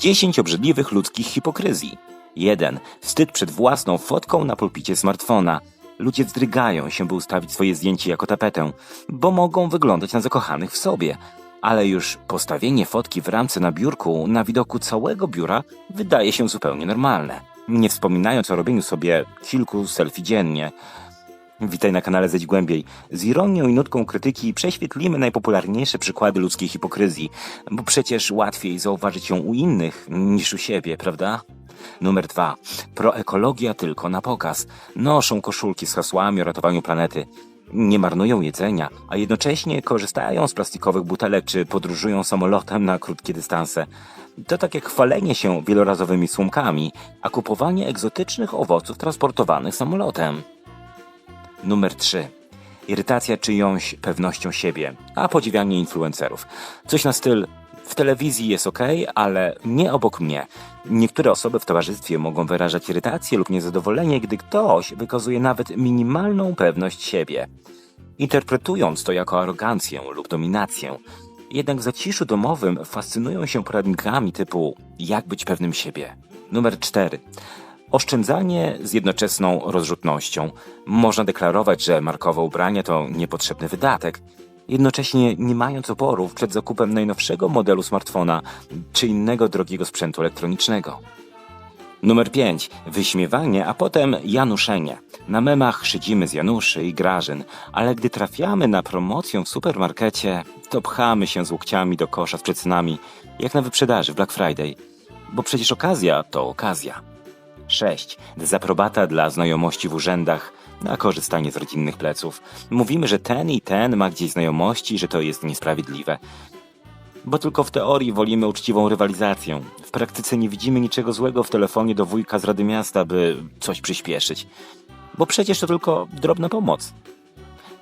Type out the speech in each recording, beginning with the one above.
10 obrzydliwych ludzkich hipokryzji. 1. Wstyd przed własną fotką na pulpicie smartfona. Ludzie wzdrygają się, by ustawić swoje zdjęcie jako tapetę, bo mogą wyglądać na zakochanych w sobie. Ale już postawienie fotki w ramce na biurku na widoku całego biura wydaje się zupełnie normalne. Nie wspominając o robieniu sobie kilku selfie dziennie. Witaj na kanale Zejdź Głębiej. Z ironią i nutką krytyki prześwietlimy najpopularniejsze przykłady ludzkiej hipokryzji, bo przecież łatwiej zauważyć ją u innych niż u siebie, prawda? Numer dwa. Proekologia tylko na pokaz. Noszą koszulki z hasłami o ratowaniu planety. Nie marnują jedzenia, a jednocześnie korzystają z plastikowych butelek czy podróżują samolotem na krótkie dystanse. To tak jak chwalenie się wielorazowymi słomkami, a kupowanie egzotycznych owoców transportowanych samolotem. Numer 3. Irytacja czyjąś pewnością siebie, a podziwianie influencerów. Coś na styl w telewizji jest ok, ale nie obok mnie. Niektóre osoby w towarzystwie mogą wyrażać irytację lub niezadowolenie, gdy ktoś wykazuje nawet minimalną pewność siebie. Interpretując to jako arogancję lub dominację. Jednak w zaciszu domowym fascynują się poradnikami typu jak być pewnym siebie. Numer 4. Oszczędzanie z jednoczesną rozrzutnością. Można deklarować, że markowe ubrania to niepotrzebny wydatek, jednocześnie nie mając oporów przed zakupem najnowszego modelu smartfona czy innego drogiego sprzętu elektronicznego. Numer 5. Wyśmiewanie, a potem januszenie. Na memach szydzimy z Januszy i Grażyn, ale gdy trafiamy na promocję w supermarkecie, to pchamy się z łokciami do kosza z przecynami, jak na wyprzedaży Black Friday. Bo przecież okazja to okazja. 6. Dezaprobata dla znajomości w urzędach na korzystanie z rodzinnych pleców. Mówimy, że ten i ten ma gdzieś znajomości, że to jest niesprawiedliwe. Bo tylko w teorii wolimy uczciwą rywalizację. W praktyce nie widzimy niczego złego w telefonie do wujka z Rady Miasta, by coś przyspieszyć. Bo przecież to tylko drobna pomoc.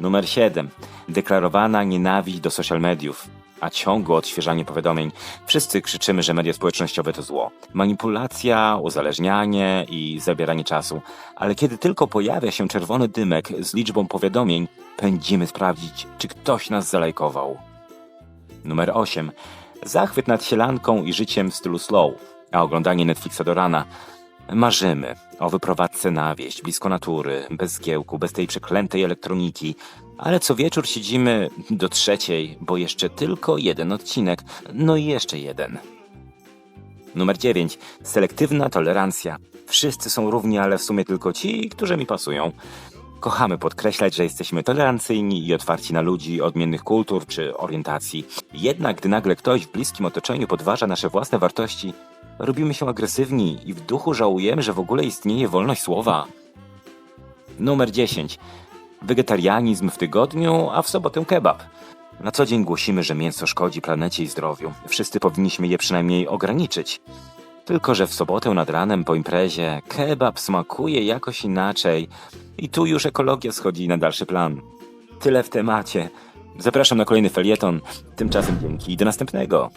Numer 7. Deklarowana nienawiść do social mediów, a ciągłe odświeżanie powiadomień. Wszyscy krzyczymy, że media społecznościowe to zło. Manipulacja, uzależnianie i zabieranie czasu. Ale kiedy tylko pojawia się czerwony dymek z liczbą powiadomień, pędzimy sprawdzić, czy ktoś nas zalajkował. Numer 8. Zachwyt nad sielanką i życiem w stylu slow, a oglądanie Netflixa do rana. Marzymy o wyprowadzce na wieś, blisko natury, bez zgiełku, bez tej przeklętej elektroniki, ale co wieczór siedzimy do trzeciej, bo jeszcze tylko jeden odcinek, no i jeszcze jeden. Numer 9. Selektywna tolerancja. Wszyscy są równi, ale w sumie tylko ci, którzy mi pasują. Kochamy podkreślać, że jesteśmy tolerancyjni i otwarci na ludzi odmiennych kultur czy orientacji. Jednak gdy nagle ktoś w bliskim otoczeniu podważa nasze własne wartości, robimy się agresywni i w duchu żałujemy, że w ogóle istnieje wolność słowa. Numer 10. Wegetarianizm w tygodniu, a w sobotę kebab. Na co dzień głosimy, że mięso szkodzi planecie i zdrowiu. Wszyscy powinniśmy je przynajmniej ograniczyć. Tylko, że w sobotę nad ranem po imprezie kebab smakuje jakoś inaczej i tu już ekologia schodzi na dalszy plan. Tyle w temacie. Zapraszam na kolejny felieton. Tymczasem dzięki i do następnego.